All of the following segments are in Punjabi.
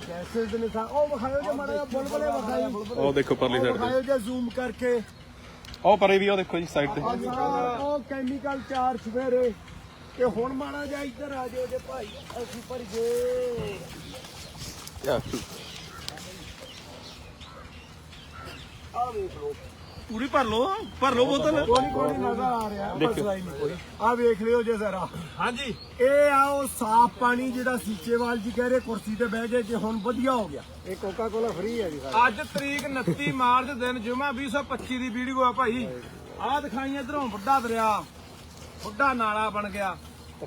ਗੈਸਸ ਨੇ ਸਾ ਉਹ ਵਿਖਾਇਓ ਜੇ ਮਾੜਾ ਜਿਹਾ ਬੁਲਬੁਲੇ ਵਿਖਾਈ ਉਹ ਦੇਖੋ ਪਰਲੀ ਸਾਈਡ ਤੇ। ਵਿਖਾਇਓ ਜੇ ਜ਼ੂਮ ਕਰਕੇ ਉਹ ਪਰੇ ਵੀ ਉਹ ਦੇਖੋ ਜੀ ਸਾਈਡ ਤੇ। ਆਹ ਉਹ ਕੈਮੀਕਲ ਚਾਰ ਸਵੇਰੇ ਤੇ ਹੁਣ ਮਾੜਾ ਜਿਹਾ ਇੱਧਰ ਆ ਜਾਓ ਜੇ ਭਾਈ ਅਸੀਂ ਪਰ ਗਏ ਆ ਵੇਖ ਲਓ। ਪੂਰੀ ਭਰ ਲਓ ਭਰ ਲਓ ਬੋਤਲ। ਕੋਈ ਕੋਈ ਨਜ਼ਰ ਆ ਰਿਹਾ ਮਸਲਾ ਹੀ ਨਹੀਂ ਕੋਈ। ਆ ਵੇਖ ਲਿਓ ਜੇ ਜ਼ਰਾ। ਹਾਂਜੀ। ਇਹ ਆ ਉਹ ਸਾਫ਼ ਪਾਣੀ ਜਿਹੜਾ ਸੀਚੇਵਾਲ ਜੀ ਕਹਿ ਰਹੇ ਕੁਰਸੀ ਤੇ ਬਹਿ ਗਏ ਜੇ ਹੁਣ ਵਧੀਆ ਹੋ ਗਿਆ। ਇਹ ਕੋਕਾ ਕੋਲਾ ਫ੍ਰੀ ਹੈ ਜੀ ਅੱਜ ਤਰੀਕ 29 ਮਾਰਚ ਦਿਨ ਜੁਮਾ 2025 ਦੀ ਵੀਡੀਓ ਆ ਭਾਈ। ਆਹ ਦਿਖਾਈ ਇਧਰੋਂ ਵੱਡਾ ਦਰਿਆ। ਵੱਡਾ ਨਾਲਾ ਬਣ ਗਿਆ।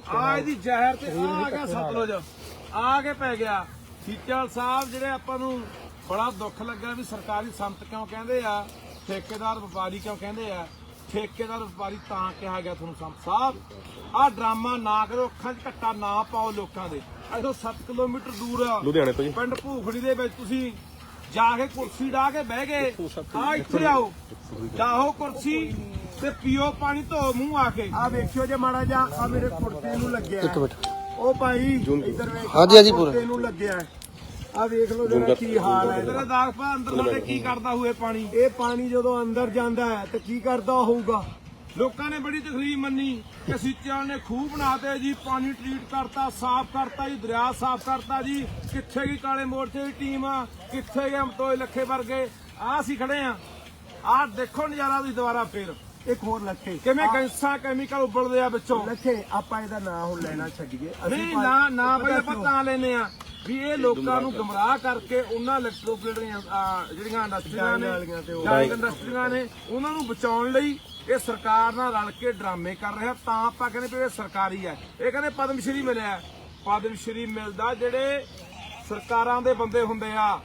ਆ ਇਹਦੀ ਜ਼ਹਿਰ ਤੇ ਆ ਗਿਆ ਸਤਲੁਜ। ਆ ਕੇ ਪੈ ਗਿਆ। ਸੀਚਲ ਸਾਹਿਬ ਜਿਹੜੇ ਆਪਾਂ ਨੂੰ ਬੜਾ ਦੁੱਖ ਲੱਗਾ ਵੀ ਸਰਕਾਰੀ ਸੰਤ ਕਿਉਂ ਕਹਿੰਦੇ ਆ? ਠੇਕੇਦਾਰ ਵਪਾਰੀ ਕਿਉਂ ਕਹਿੰਦੇ ਆ? ਠੇਕੇਦਾਰ ਵਪਾਰੀ ਤਾਂ ਕਿਹਾ ਗਿਆ ਤੁਹਾਨੂੰ ਸੰਤ ਸਾਹਿਬ ਆਹ ਡਰਾਮਾ ਨਾ ਕਰੋ ਅੱਖਾਂ 'ਚ ਘੱਟਾ ਨਾ ਪਾਓ ਲੋਕਾਂ ਦੇ। ਇਥੋਂ 7 ਕਿਲੋਮੀਟਰ ਦੂਰ ਆ। ਲੁਧਿਆਣੇ ਤੋਂ ਜੀ। ਪਿੰਡ ਭੂਖੜੀ ਦੇ ਵਿੱਚ ਤੁਸੀਂ ਜਾ ਕੇ ਕੁਰਸੀ ਢਾ ਕੇ ਬਹਿ ਗਏ। ਆ ਇੱਥੇ ਆਓ। ਢਾਹੋ ਕੁਰਸੀ ਤੇ ਪੀਓ ਪਾਣੀ ਧੋ ਮੂੰਹ ਆ ਕੇ। ਆ ਵੇਖਿਓ ਜੇ ਮਾੜਾ ਜਿਹਾ ਆ ਮੇਰੇ ਕੁੜਤੇ ਨੂੰ ਲੱਗਿਆ। ਇੱਕ ਮਿੰਟ। ਉਹ ਭਾਈ ਇੱਧਰ ਵੇਖ ਹਾਂਜੀ, ਹਾਂਜੀ, ਪੂਰਾ। ਕੁੜਤੇ ਨੂੰ ਲੱਗਿਆ। ਆ ਵੇਖ ਲਓ ਜਰਾ ਕੀ ਹਾਲ ਹੈ। ਤੇਰਾ ਦਾਗ ਪਾ ਅੰਦਰ ਸਾਡੇ ਕੀ ਕਰਦਾ ਹੋਏ ਪਾਣੀ? ਇਹ ਪਾਣੀ ਜਦੋਂ ਅੰਦਰ ਜਾਂਦਾ ਹੈ ਤੇ ਕੀ ਕਰਦਾ ਹੋਊਗਾ? ਲੋਕਾਂ ਨੇ ਬੜੀ ਤਕਲੀਫ ਮੰਨੀ ਕਿ ਸੀਚਿਆਂ ਨੇ ਖੂਹ ਬਣਾਤੇ ਜੀ ਪਾਣੀ ਟ੍ਰੀਟ ਕਰਤਾ ਸਾਫ਼ ਕਰਤਾ ਜੀ ਦਰਿਆ ਸਾਫ਼ ਕਰਤਾ ਜੀ। ਕਿੱਥੇ ਗਈ ਕਾਲੇ ਮੋਰਚੇ ਦੀ ਟੀਮ ਕਿੱਥੇ ਗਏ ਅਮਤੋਏ ਲੱਖੇ ਵਰਗੇ? ਆ ਅਸੀਂ ਖੜੇ ਆ। ਆਹ ਦੇਖੋ ਨਜ਼ਾਰਾ ਤੁਸੀਂ ਦੁਬਾਰਾ ਫੇਰ। ਇੱਕ ਹੋਰ ਲੱਖੇ। ਕਿਵੇਂ ਗੈਸਾਂ ਕੈਮੀਕਲ ਉੱਬਲਦੇ ਆ ਵਿੱਚੋਂ। ਲੱਖੇ ਆਪਾਂ ਇਹਦਾ ਨਾਂ ਹੁਣ ਲੈਣਾ ਛੱਡੀਏ ਨਹੀਂ ਭਾਈ- ਨਾ ਨਾ ਬਈ ਪਤਾ ਆਪਾਂ? ਤਾਂ ਲੈਨੇ ਆ। ਵੀ ਇਹ ਲੋਕਾਂ ਨੂੰ ਗੁੰਮਰਾਹ ਕਰਕੇ ਉਹਨਾਂ ਇਲੈਕਟ੍ਰੋਪਲੇਟਰੀਆਂ ਜਿਹੜੀਆਂ ਇੰਡਸਟਰੀਆਂ ਨੇ ਡਾਈਂਗ ਇੰਡਸਟਰੀਆਂ ਨੇ ਉਹਨਾਂ ਨੂੰ ਬਚਾਉਣ ਲਈ ਇਹ ਸਰਕਾਰ ਨਾਲ ਰਲ ਕੇ ਡਰਾਮੇ ਕਰ ਰਿਹਾ। ਤਾਂ ਆਪਾਂ ਕਹਿੰਦੇ ਵੀ ਇਹ ਸਰਕਾਰੀ ਹੈ। ਇਹ ਕਹਿੰਦੇ ਪਦਮ ਸ਼੍ਰੀ ਮਿਲਿਆ। ਪਦਮ ਸ਼੍ਰੀ ਮਿਲਦਾ ਜਿਹੜੇ ਸਰਕਾਰਾਂ ਦੇ ਬੰਦੇ ਹੁੰਦੇ ਆ।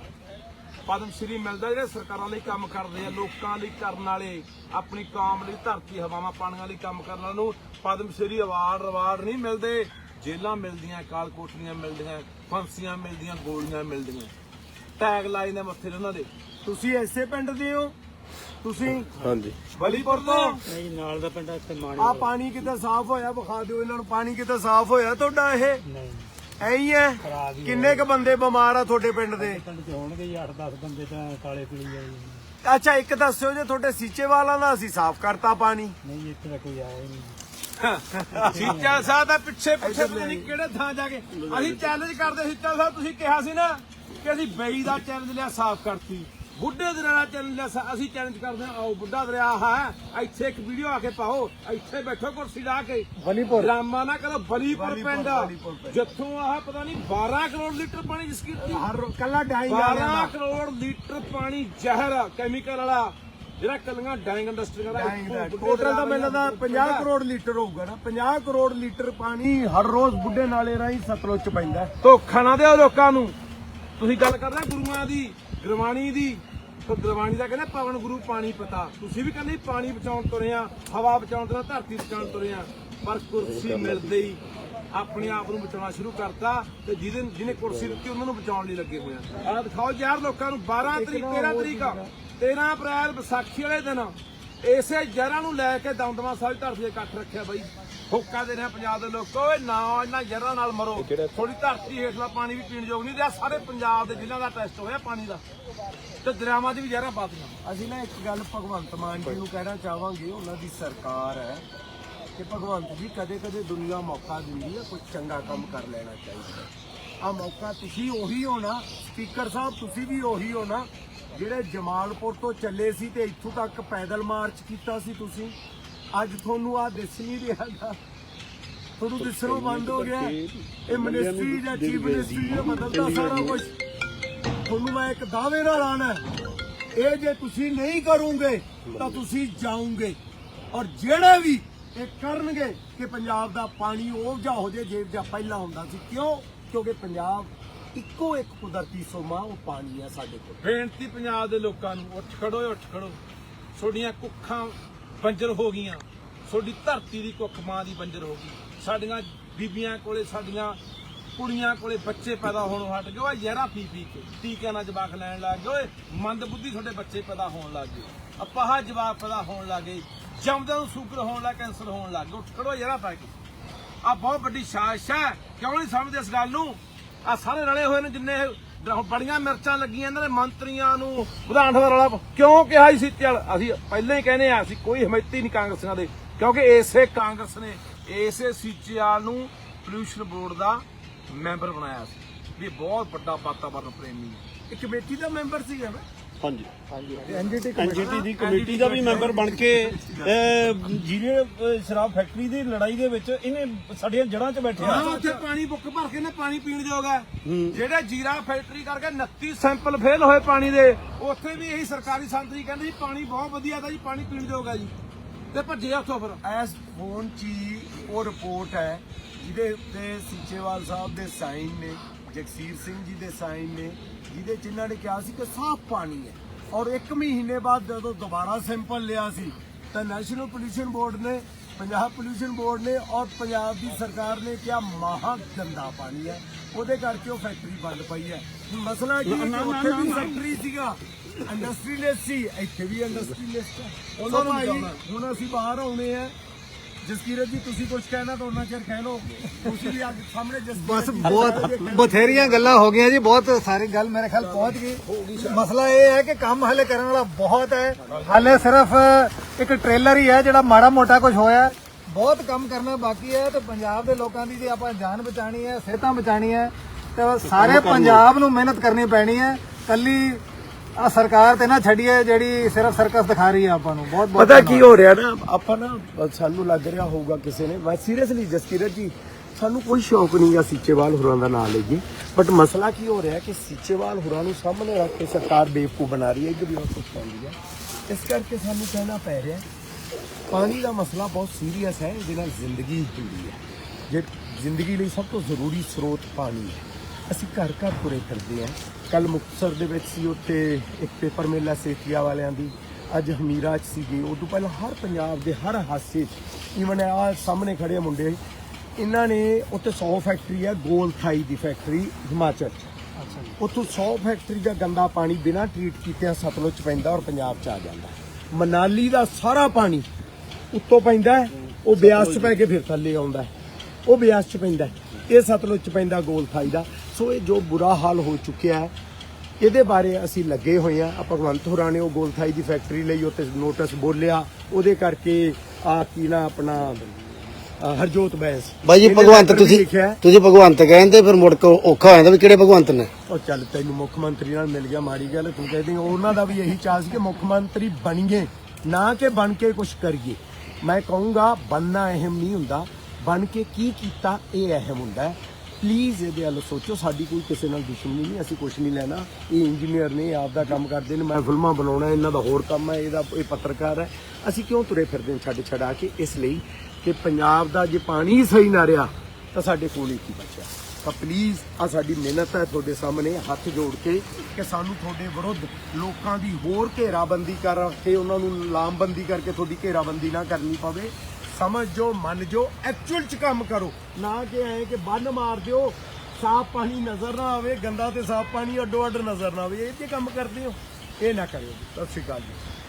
ਪਦਮ ਸ਼੍ਰੀ ਮਿਲਦਾ ਜਿਹੜੇ ਸਰਕਾਰਾਂ ਲਈ ਕੰਮ ਕਰਦੇ ਆ ਲੋਕਾਂ ਲਈ ਕਰਨ ਵਾਲੇ ਆਪਣੀ ਕੌਮ ਲਈ ਧਰਤੀ ਹਵਾਵਾਂ ਪਾਣੀਆਂ ਲਈ ਕੰਮ ਕਰਨ ਵਾਲਿਆਂ ਨੂੰ ਪਦਮ ਸ਼੍ਰੀ ਅਵਾਰਡ ਰਵਾਰਡ ਨਹੀਂ ਮਿਲਦੇ। ਜੇਲਾਂ ਮਿਲਦੀਆਂ ਕਾਲ ਕੋਠੜੀਆਂ ਮਿਲਦੀਆਂ ਫਾਂਸੀਆਂ ਮਿਲਦੀਆਂ ਗੋਲੀਆਂ ਮਿਲਦੀਆਂ। ਟੈਗ ਲਾਏ ਨੇ ਮੱਥੇ ਤੇ ਉਹਨਾਂ ਦੇ। ਤੁਸੀਂ ਐਸੇ ਪਿੰਡ ਦੇ ਹੋ? ਤੁਸੀਂ ਹਾਂਜੀ। ਬਲੀਪੁਰ ਤੋਂ? ਨਹੀਂ ਨਾਲ ਦਾ ਪਿੰਡ ਇੱਥੇ ਮਾਣੀ ਆ ਪਾਣੀ ਕਿਤੇ ਸਾਫ਼ ਹੋਇਆ? ਵਿਖਾ ਦਿਓ ਇਹਨਾਂ ਨੂੰ ਪਾਣੀ ਕਿਤੇ ਸਾਫ਼ ਹੋਇਆ ਤੁਹਾਡਾ ਇਹ? ਨਹੀਂ। ਐਂ ਹੀ ਕਿੰਨੇ ਕ ਬੰਦੇ ਬਿਮਾਰ ਆ ਤੁਹਾਡੇ ਪਿੰਡ ਦੇ? ਪਿੰਡ ਚ ਹੋਣਗੇ ਜੀ 8-10 ਬੰਦੇ ਤਾਂ ਕਾਲੇ ਪੀਲੀ ਆ ਜੀ। ਅੱਛਾ ਇੱਕ ਦੱਸਿਓ ਜੇ ਤੁਹਾਡੇ ਸੀਚੇ ਵਾਲਾ ਦਾ ਅਸੀਂ ਸਾਫ਼ ਕਰਤਾ ਪਾਣੀ। ਨਹੀਂ ਇੱਥੇ ਕੋਈ ਆਇਆ ਨਹੀਂ। ਸੀਚਾ ਸਾਹਿਬ ਦਾ ਪਿੱਛੇ ਪਿੱਛੇ ਪਤਾ ਨਹੀਂ ਕਿਹੜੇ ਥਾਂ ਜਾ ਕੇ। ਅਸੀਂ ਚੈਲੰਜ ਕਰਦੇ ਸੀਚਾ ਸਾਹਿਬ ਤੁਸੀਂ ਕਿਹਾ ਸੀ ਨਾ ਕਿ ਅਸੀਂ ਬਈ ਦਾ ਚੈਲੰਜ ਲਿਆ ਸਾਫ਼ ਕਰਤੀ। ਬੁੱਢੇ ਦਰਿਆ ਦਾ ਚੈਲੰਜ ਲਿਆ ਅਸੀਂ ਚੈਲੰਜ ਕਰਦੇ ਹਾਂ ਆਓ ਬੁੱਢਾ ਦਰਿਆ ਹੈ ਇੱਥੇ ਇੱਕ ਵੀਡੀਓ ਆ ਕੇ ਪਾਓ ਇੱਥੇ ਬੈਠੋ ਕੁਰਸੀ ਲਾ ਕੇ। ਬਲੀਪੁਰ। ਡਰਾਮਾ ਨਾ ਕਰੋ ਬਲੀਪੁਰ ਪਿੰਡ। ਜਿੱਥੋਂ ਆਹ ਪਤਾ ਨਹੀਂ 12 ਕਰੋੜ ਲੀਟਰ ਪਾਣੀ ਜਿਸ ਕੀਤੀ ਹਰ ਕੱਲਾ ਡਾਈਂਗ 12 ਵਾਲਿਆਂ ਕਰੋੜ ਲੀਟਰ ਪਾਣੀ ਜ਼ਹਿਰ ਕੈਮੀਕਲ ਵਾਲਾ। ਜਿਹੜਾ ਕੱਲੀਆਂ ਡਾਈਂਗ ਇੰਡਸਟਰੀਆਂ ਦਾ ਦਾ ਟੋਟਲ ਤਾਂ ਮੈਨੂੰ ਲੱਗਦਾ 50 ਕਰੋੜ ਲੀਟਰ ਹੋਊਗਾ ਨਾ। 50 ਕਰੋੜ ਲੀਟਰ ਪਾਣੀ ਹਰ ਰੋਜ਼ ਬੁੱਢੇ ਨਾਲੇ ਰਾਹੀਂ ਸਤਲੁਜ ਚ ਪੈਂਦਾ। ਧੋਖਾ ਨਾ ਦਿਓ ਲੋਕਾਂ ਨੂੰ। ਤੁਸੀਂ ਗੱਲ ਕਰਦੇ ਹੋ ਗੁਰੂਆਂ ਦੀ ਗੁਰਬਾਣੀ ਦੀ। ਤਾਂ ਗੁਰਬਾਣੀ ਦਾ ਕਹਿੰਦੇ ਪਵਨ ਗੁਰੂ ਪਾਣੀ ਪਤਾ। ਤੁਸੀਂ ਵੀ ਕਹਿੰਦੇ ਪਾਣੀ ਬਚਾਉਣ ਤੁਰੇ ਆ ਹਵਾ ਬਚਾਉਣ ਤੁਰੇ ਧਰਤੀ ਬਚਾਉਣ ਤੁਰੇ ਆ। ਪਰ ਕੁਰਸੀ ਮਿਲਦੇ ਹੀ ਆਪਣੇ ਆਪ ਨੂੰ ਬਚਾਉਣਾ ਸ਼ੁਰੂ ਕਰਤਾ ਤੇ ਜਿਹਦੇ ਜਿਹਨੇ ਕੁਰਸੀ ਦਿੱਤੀ ਉਹਨਾਂ ਨੂੰ ਬਚਾਉਣ ਲਈ ਲੱਗੇ ਹੋਏ ਆ। ਆਹ ਦਿਖਾਓ ਯਾਰ ਲੋਕਾਂ ਨੂੰ 12 ਤਰੀਕ 13 ਤਰੀਕ 13 ਅਪ੍ਰੈਲ ਵਿਸਾਖੀ ਵਾਲੇ ਦਿਨ ਇਸੇ ਜ਼ਹਿਰਾਂ ਨੂੰ ਲੈ ਕੇ ਦਮਦਮਾ ਸਾਹਿਬ ਧਰਤੀ ਦੇ ਇਕੱਠ ਰੱਖਿਆ ਬਈ। ਹੋਕਾ ਦੇ ਰਿਹਾ ਪੰਜਾਬ ਦੇ ਲੋਕ ਓਏ ਨਾ ਇਹਨਾਂ ਜ਼ਹਿਰਾਂ ਨਾਲ ਮਰੋ। ਥੋੜੀ ਧਰਤੀ ਹੇਠਲਾ ਪਾਣੀ ਵੀ ਪੀਣ ਯੋਗ ਨਹੀਂ ਰਿਹਾ। ਸਾਰੇ ਪੰਜਾਬ ਦੇ ਜ਼ਿਲ੍ਹਿਆਂ ਦਾ ਟੈਸਟ ਹੋਇਆ ਪਾਣੀ ਦਾ। ਤੇ ਦਰਿਆਵਾਂ 'ਚ ਵੀ ਜ਼ਹਿਰਾਂ ਪਾਤੀਆਂ ਅਸੀਂ ਨਾ ਇੱਕ ਗੱਲ ਭਗਵੰਤ ਮਾਨ ਜੀ ਨੂੰ ਕਹਿਣਾ ਚਾਹਾਂਗੇ ਉਹਨਾਂ ਦੀ ਸਰਕਾਰ ਹੈ। ਕਿ ਭਗਵੰਤ ਜੀ ਕਦੇ ਕਦੇ ਦੁਨੀਆ ਮੌਕਾ ਦਿੰਦੀ ਹੈ ਕੁਝ ਚੰਗਾ ਕੰਮ ਕਰ ਲੈਣਾ ਚਾਹੀਦਾ। ਆ ਮੌਕਾ ਤੁਸੀਂ ਉਹੀ ਹੋਣਾ ਸਪੀਕਰ ਸਾਹਿਬ ਤੁਸੀਂ ਵੀ ਉਹੀ ਹੋਣਾ ਜਿਹੜੇ ਜਮਾਲਪੁਰ ਤੋਂ ਚੱਲੇ ਸੀ ਤੇ ਇੱਥੋਂ ਤੱਕ ਪੈਦਲ ਮਾਰਚ ਕੀਤਾ ਸੀ ਤੁਸੀਂ। ਅੱਜ ਤੁਹਾਨੂੰ ਆ ਦਿਸ ਨਹੀਂ ਰਿਹਾ ਗਾ। ਤੁਹਾਨੂੰ ਦਿਸਣੋਂ ਬੰਦ ਹੋ ਗਿਆ। ਇਹ ਮਿਨਿਸਟਰੀ ਜਾਂ ਚੀਫ ਮਿਨਿਸਟਰੀ ਦਾ ਬਦਲਦਾ ਸਾਰਾ ਕੁਝ ਤੁਹਾਨੂੰ ਮੈਂ ਇੱਕ ਦਾਅਵੇ ਨਾਲ ਆਣਾ ਇਹ ਜੇ ਤੁਸੀਂ ਨਹੀਂ ਕਰੋਗੇ ਤਾਂ ਤੁਸੀਂ ਜਾਓਗੇ। ਔਰ ਜਿਹੜੇ ਵੀ ਇਹ ਕਰਨਗੇ ਕਿ ਪੰਜਾਬ ਦਾ ਪਾਣੀ ਉਹ ਜਿਹਾ ਹੋ ਜੇ ਜੇ ਜਿਹਾ ਪਹਿਲਾਂ ਹੁੰਦਾ ਸੀ। ਕਿਉਂ? ਕਿਉਂਕਿ ਪੰਜਾਬ ਇੱਕੋ ਇੱਕ ਕੁਦਰਤੀ ਸੋਮਾ, ਉਹ ਪਾਣੀ ਹੈ ਸਾਡੇ ਕੋਲ। ਬੇਨਤੀ ਪੰਜਾਬ ਦੇ ਲੋਕਾਂ ਨੂੰ, ਉੱਠ ਖੜੋ ਉੱਠ ਖੜੋ। ਤੁਹਾਡੀਆਂ ਕੁੱਖਾਂ ਬੰਜਰ ਹੋ ਗਈਆਂ। ਤੁਹਾਡੀ ਧਰਤੀ ਦੀ ਕੁੱਖ ਮਾਂ ਦੀ ਬੰਜਰ ਹੋ ਗਈ। ਸਾਡੀਆਂ ਬੀਬੀਆਂ ਕੋਲੇ, ਸਾਡੀਆਂ ਕੁੜੀਆਂ ਕੋਲੇ ਬੱਚੇ ਪੈਦਾ ਹੋਣੋਂ ਹਟ ਗਏ। ਓਏ ਜ਼ਹਿਰਾ ਪੀ ਪੀ ਕੇ, ਟੀਕਿਆਂ ਨਾਲ ਜਵਾਕ ਲੈਣ ਲੱਗ ਗਏ। ਓਏ ਮੰਦ ਬੁੱਧੀ ਤੁਹਾਡੇ ਬੱਚੇ ਪੈਦਾ ਹੋਣ ਲੱਗ ਗਏ। ਅਪਾਹ ਜਵਾਕ ਪੈਦਾ ਹੋਣ ਲੱਗ ਗਏ। ਜੰਮਦਿਆਂ ਨੂੰ ਸ਼ੂਗਰ ਹੋਣ ਲੱਗ, ਕੈਂਸਰ ਹੋਣ ਲੱਗ ਉੱਠ ਖੜੋ ਜ਼ਹਿਰਾ ਪਾ ਕੇ। ਆ ਬਹੁਤ ਵੱਡੀ ਸਾਜ਼ਿਸ਼ ਹੈ। ਕਿਉਂ ਨਹੀਂ ਸਮਝਦੇ ਇਸ ਗੱਲ ਨੂੰ? ਆ ਸਾਰੇ ਰਲੇ ਹੋਏ ਨੇ ਜਿੰਨੇ ਬੜੀਆਂ ਮਿਰਚਾਂ ਲੱਗੀਆਂ ਇਹਨਾਂ ਦੇ ਮੰਤਰੀਆਂ ਨੂੰ, ਵਿਧਾਨ ਸਭਾ ਵਾਲਾ ਕਿਉਂ ਕਿਹਾ ਸੀ ਚੱਲ ਅਸੀਂ ਪਹਿਲਾਂ ਹੀ ਕਹਿੰਦੇ ਆ ਅਸੀਂ ਕੋਈ ਹਮਾਇਤੀ ਨਹੀਂ ਕਾਂਗਰਸੀਆਂ ਦੇ। ਕਿਉਂਕਿ ਇਸੇ ਕਾਂਗਰਸ ਨੇ, ਇਸੇ ਸੀਚੇਵਾਲ ਨੂੰ ਪੋਲਿਊਸ਼ਨ ਬੋਰਡ ਦਾ ਮੈਂਬਰ ਬਣਾਇਆ ਸੀ। ਵੀ ਬਹੁਤ ਵੱਡਾ ਵਾਤਾਵਰਨ ਪ੍ਰੇਮੀ ਹੈ। ਇਹ ਕਮੇਟੀ ਦਾ ਮੈਂਬਰ ਸੀਗਾ ਮੈਂ ਹਾਂਜੀ। ਐਨਜੀਟੀ ਐਨਜੀਟੀ ਦੀ ਕਮੇਟੀ ਦਾ ਵੀ ਮੈਂਬਰ ਬਣ ਕੇ ਅਹ, ਸ਼ਰਾਬ ਫੈਕਟਰੀ ਦੀ ਲੜਾਈ ਦੇ ਵਿੱਚ ਇਹਨੇ ਸਾਡੀਆਂ ਜੜ੍ਹਾਂ 'ਚ ਬੈਠਿਆ ਹਾਂ ਉੱਥੇ ਪਾਣੀ ਬੁੱਕ ਭਰ ਕੇ ਨਾ ਪਾਣੀ ਪੀਣ ਜੋਗਾ ਜਿਹੜੇ ਜੀਰਾ ਫੈਕਟਰੀ ਕਰਕੇ 29 ਸੈਂਪਲ ਫੇਲ ਹੋਏ ਪਾਣੀ ਦੇ ਉੱਥੇ ਵੀ ਇਹੀ ਸਰਕਾਰੀ ਸੰਤਰੀ ਕਹਿੰਦੇ ਜੀ ਪਾਣੀ ਬਹੁਤ ਵਧੀਆ ਦਾ ਜੀ ਪਾਣੀ ਪੀਣ ਜੋਗਾ ਜੀ। ਤੇ ਭੱਜੇ ਉੱਥੋਂ ਫਿਰ। ਐਸ ਫੋਨ 'ਚ ਉਹ ਰਿਪੋਰਟ ਹੈ ਜਿਹਦੇ ਉੱਤੇ ਸੀਚੇਵਾਲ ਸਾਹਿਬ ਦੇ ਸਾਈਨ ਨੇ। ਜਗਸੀਰ ਸਿੰਘ ਜੀ ਦੇ ਸਾਈਨ ਨੇ ਜਿਹਦੇ 'ਚ ਇਹਨਾਂ ਨੇ ਕਿਹਾ ਸੀ ਕਿ ਸਾਫ਼ ਪਾਣੀ ਹੈ। ਔਰ 1 ਮਹੀਨੇ ਬਾਅਦ ਜਦੋਂ ਦੁਬਾਰਾ ਸੈਂਪਲ ਲਿਆ ਸੀ ਤਾਂ ਨੈਸ਼ਨਲ ਪੋਲੂਸ਼ਨ ਬੋਰਡ ਨੇ ਪੰਜਾਬ ਪੋਲੂਸ਼ਨ ਬੋਰਡ ਨੇ ਔਰ ਪੰਜਾਬ ਦੀ ਸਰਕਾਰ ਨੇ ਕਿਹਾ ਮਹਾ ਗੰਦਾ ਪਾਣੀ ਹੈ। ਉਹਦੇ ਕਰਕੇ ਉਹ ਫੈਕਟਰੀ ਬੰਦ ਪਈ ਹੈ। ਮਸਲਾ ਕੀ ਹੈ ਕਿ ਉੱਥੇ ਵੀ ਫੈਕਟਰੀ ਸੀਗਾ। ਇੰਡਸਟਰੀਲਿਸਟ ਸੀ। ਇੱਥੇ ਵੀ ਇੰਡਸਟਰੀਲਿਸਟ ਹੈ। ਉਹਨਾਂ ਨੂੰ ਹੁਣ ਅਸੀਂ ਬਾਹਰ ਆਉਣੇ ਆ ਜਸਕੀਰਤ ਜੀ ਤੁਸੀਂ ਕੁਝ ਕਹਿਣਾ ਤਾਂ ਉਹਨਾਂ ਚਿਰ ਕਹਿ ਲਓ। ਤੁਸੀਂ ਵੀ ਅੱਜ ਸਾਹਮਣੇ ਜਸਕੀਰਤ ਬਸ ਬਹੁਤ ਬਥੇਰੀਆਂ ਗੱਲਾਂ ਹੋ ਗਈਆਂ ਜੀ ਬਹੁਤ ਸਾਰੀ ਗੱਲ ਮੇਰੇ ਖਿਆਲ ਪਹੁੰਚ ਗਈ। ਮਸਲਾ ਇਹ ਹੈ ਕਿ ਕੰਮ ਹਲੇ ਕਰਨ ਵਾਲਾ ਬਹੁਤ ਹੈ ਹਲੇ ਸਿਰਫ ਇੱਕ ਟ੍ਰੇਲਰ ਹੀ ਹੈ ਜਿਹੜਾ ਮਾੜਾ ਮੋਟਾ ਕੁਝ ਹੋਇਆ। ਬਹੁਤ ਕੰਮ ਕਰਨਾ ਬਾਕੀ ਹੈ ਤੇ ਪੰਜਾਬ ਦੇ ਲੋਕਾਂ ਦੀ ਜੇ ਆਪਾਂ ਜਾਨ ਬਚਾਣੀ ਹੈ ਸਿਹਤਾਂ ਬਚਾਣੀ ਹੈ ਤੇ ਸਾਰੇ ਪੰਜਾਬ ਨੂੰ ਮਿਹਨਤ ਕਰਨੀ ਪੈਣੀ ਹੈ। ਕੱਲੀ ਆ ਸਰਕਾਰ ਤੇ ਨਾ ਛੱਡੀਏ ਜਿਹੜੀ ਸਿਰਫ ਸਰਕਸ ਦਿਖਾ ਰਹੀ ਹੈ ਆਪਾਂ ਨੂੰ ਬਹੁਤ ਬਹੁਤ ਪਤਾ ਕੀ ਹੋ ਰਿਹਾ ਨਾ ਆਪਾਂ ਨਾ ਸਾਨੂੰ ਲੱਗ ਰਿਹਾ ਹੋਊਗਾ ਕਿਸੇ ਨੇ ਮੈਂ ਸੀਰੀਅਸਲੀ ਜਸਕੀਰਤ ਜੀ ਸਾਨੂੰ ਕੋਈ ਸ਼ੌਕ ਨਹੀਂ ਆ ਸੀਚੇਵਾਲ ਹੁਰਾਂ ਦਾ ਨਾਮ ਲਈਏ। ਬਟ ਮਸਲਾ ਕੀ ਹੋ ਰਿਹਾ ਕਿ ਸੀਚੇਵਾਲ ਹੁਰਾਂ ਨੂੰ ਸਾਹਮਣੇ ਰੱਖ ਕੇ ਸਰਕਾਰ ਬੇਵਕੂਫ ਬਣਾ ਰਹੀ ਹੈ ਇੱਧਰ ਵੀ ਕੁਝ ਕਹਿੰਦੀ ਹੈ। ਇਸ ਕਰਕੇ ਸਾਨੂੰ ਕਹਿਣਾ ਪੈ ਰਿਹਾ ਪਾਣੀ ਦਾ ਮਸਲਾ ਬਹੁਤ ਸੀਰੀਅਸ ਹੈ ਇਹਦੇ ਨਾਲ ਜ਼ਿੰਦਗੀ ਹੁੰਦੀ ਹੈ। ਜੇ ਜ਼ਿੰਦਗੀ ਲਈ ਸਭ ਤੋਂ ਜ਼ਰੂਰੀ ਸਰੋਤ ਪਾਣੀ ਹੈ। ਅਸੀਂ ਘਰ ਘਰ ਤੁਰੇ ਫਿਰਦੇ ਹਾਂ। ਕੱਲ ਮੁਕਤਸਰ ਦੇ ਵਿੱਚ ਸੀ ਉੱਥੇ ਇੱਕ ਪੇਪਰ ਮੇਲਾ ਸੇਤੀਆ ਵਾਲਿਆਂ ਦੀ। ਅੱਜ ਹਮੀਰਾ 'ਚ ਸੀਗੇ। ਉਦੋਂ ਪਹਿਲਾਂ ਹਰ ਪੰਜਾਬ ਦੇ ਹਰ ਹਾਸੇ 'ਚ ਈਵਨ ਆ ਸਾਹਮਣੇ ਖੜੇ ਆ ਮੁੰਡੇ। ਇਹਨਾਂ ਨੇ ਉੱਥੇ 100 ਫੈਕਟਰੀ ਹੈ ਗੋਲ ਥਾਈ ਦੀ ਫੈਕਟਰੀ ਹਿਮਾਚਲ 'ਚ। ਉੱਥੋਂ 100 ਫੈਕਟਰੀ ਦਾ ਗੰਦਾ ਪਾਣੀ ਬਿਨਾਂ ਟ੍ਰੀਟ ਕੀਤਿਆਂ ਸਤਲੁਜ 'ਚ ਪੈਂਦਾ ਔਰ ਪੰਜਾਬ 'ਚ ਆ ਜਾਂਦਾ। ਮਨਾਲੀ ਦਾ ਸਾਰਾ ਪਾਣੀ ਉੱਤੋਂ ਪੈਂਦਾ ਉਹ ਬਿਆਸ 'ਚ ਪੈ ਕੇ ਫਿਰ ਥੱਲੇ ਆਉਂਦਾ। ਉਹ ਬਿਆਸ 'ਚ ਪੈਂਦਾ। ਇਹ ਸਤਲੁਜ 'ਚ ਪੈਂਦਾ ਗੋਲ ਥਾਈ ਦਾ। ਸੋ ਇਹ ਜੋ ਬੁਰਾ ਹਾਲ ਹੋ ਚੁੱਕਿਆ ਹੈ ਇਹਦੇ ਬਾਰੇ ਅਸੀਂ ਲੱਗੇ ਹੋਏ ਆ ਆ ਭਗਵੰਤ ਹੋਰਾਂ ਨੇ ਉਹ ਗੋਲ ਥਾਈ ਦੀ ਫੈਕਟਰੀ ਲਈ ਉੱਤੇ ਨੋਟਿਸ ਬੋਲਿਆ। ਉਹਦੇ ਕਰਕੇ ਆ ਕੀ ਨਾ ਆਪਣਾ ਹਰਜੋਤ ਬੈਂਸ। ਬਾਈ ਜੀ ਭਗਵੰਤ ਤੁਸੀਂ। ਤੁਸੀਂ ਭਗਵੰਤ ਕਹਿੰਦੇ ਫਿਰ ਮੁੜ ਕੇ ਔਖਾ ਹੋ ਜਾਂਦਾ ਵੀ ਕਿਹੜੇ ਭਗਵੰਤ ਨੇ? ਉਹ ਚੱਲ ਤੈਨੂੰ ਮੁੱਖ ਮੰਤਰੀ ਨਾਲ ਮਿਲ ਗਿਆ ਮਾੜੀ ਗੱਲ ਤੂੰ ਕਹਿੰਦੀ ਉਹਨਾਂ ਦਾ ਵੀ ਇਹੀ ਚਾਹ ਸੀ ਕਿ ਮੁੱਖ ਮੰਤਰੀ ਬਣੀਏ ਨਾ ਕਿ ਬਣ ਕੇ ਕੁਝ ਕਰੀਏ। ਮੈਂ ਕਹੂੰਗਾ ਬੰਨਾ ਅਹਿਮ ਨਹੀਂ ਹੁੰਦਾ। ਬਣ ਕੇ ਕੀ ਕੀਤਾ ਇਹ ਅਹਿਮ ਹੁੰਦਾ ਪਲੀਜ਼ ਇਹਦੇ ਵੱਲ ਸੋਚੋ, ਸਾਡੀ ਕੋਈ ਕਿਸੇ ਨਾਲ ਦੁਸ਼ਮਣੀ ਨਹੀਂ, ਅਸੀਂ ਕੁਝ ਨਹੀਂ ਲੈਣਾ। ਇਹ ਇੰਜੀਨੀਅਰ ਨੇ ਆਪ ਦਾ ਕੰਮ ਕਰਦੇ ਨੇ। ਮੈਂ ਫਿਲਮਾਂ ਬਣਾਉਣਾ, ਇਹਨਾਂ ਦਾ ਹੋਰ ਕੰਮ ਹੈ, ਇਹਦਾ ਇਹ ਪੱਤਰਕਾਰ ਹੈ। ਅਸੀਂ ਕਿਉਂ ਤੁਰੇ ਫਿਰਦੇ ਹਾਂ ਛੱਡ ਛਡਾ ਕੇ? ਇਸ ਲਈ ਕਿ ਪੰਜਾਬ ਦਾ ਜੇ ਪਾਣੀ ਹੀ ਸਹੀ ਨਾ ਰਿਹਾ, ਤਾਂ ਸਾਡੇ ਕੋਲ ਹੀ ਕੀ ਬਚਿਆ? ਤਾਂ ਪਲੀਜ਼ ਆ ਸਾਡੀ ਮਿਹਨਤ ਹੈ ਤੁਹਾਡੇ ਸਾਹਮਣੇ, ਹੱਥ ਜੋੜ ਕੇ ਕਿ ਸਾਨੂੰ ਤੁਹਾਡੇ ਵਿਰੁੱਧ ਲੋਕਾਂ ਦੀ ਹੋਰ ਘੇਰਾਬੰਦੀ ਕਰਕੇ ਉਹਨਾਂ ਨੂੰ ਲਾਮਬੰਦੀ ਕਰਕੇ ਤੁਹਾਡੀ ਘੇਰਾਬੰਦੀ ਨਾ ਕਰਨੀ ਪਵੇ। ਸਮਝ ਜੋ ਮੰਨ ਜੋ ਐਕਚੁਅਲ ਚ ਕੰਮ ਕਰੋ। ਨਾ ਕਿ ਐ ਕਿ ਬੰਨ ਮਾਰ ਦਿਓ, ਸਾਫ਼ ਪਾਣੀ ਨਜ਼ਰ ਨਾ ਆਵੇ, ਗੰਦਾ ਤੇ ਸਾਫ਼ ਪਾਣੀ ਅੱਡੋ ਅੱਡ ਨਜ਼ਰ ਨਾ ਆਵੇ। ਇਹ ਤੇ ਕੰਮ ਕਰਦੇ ਹੋ। ਇਹ ਨਾ ਕਰਿਓ ਸਤਿ ਸ਼੍ਰੀ ਅਕਾਲ ਜੀ।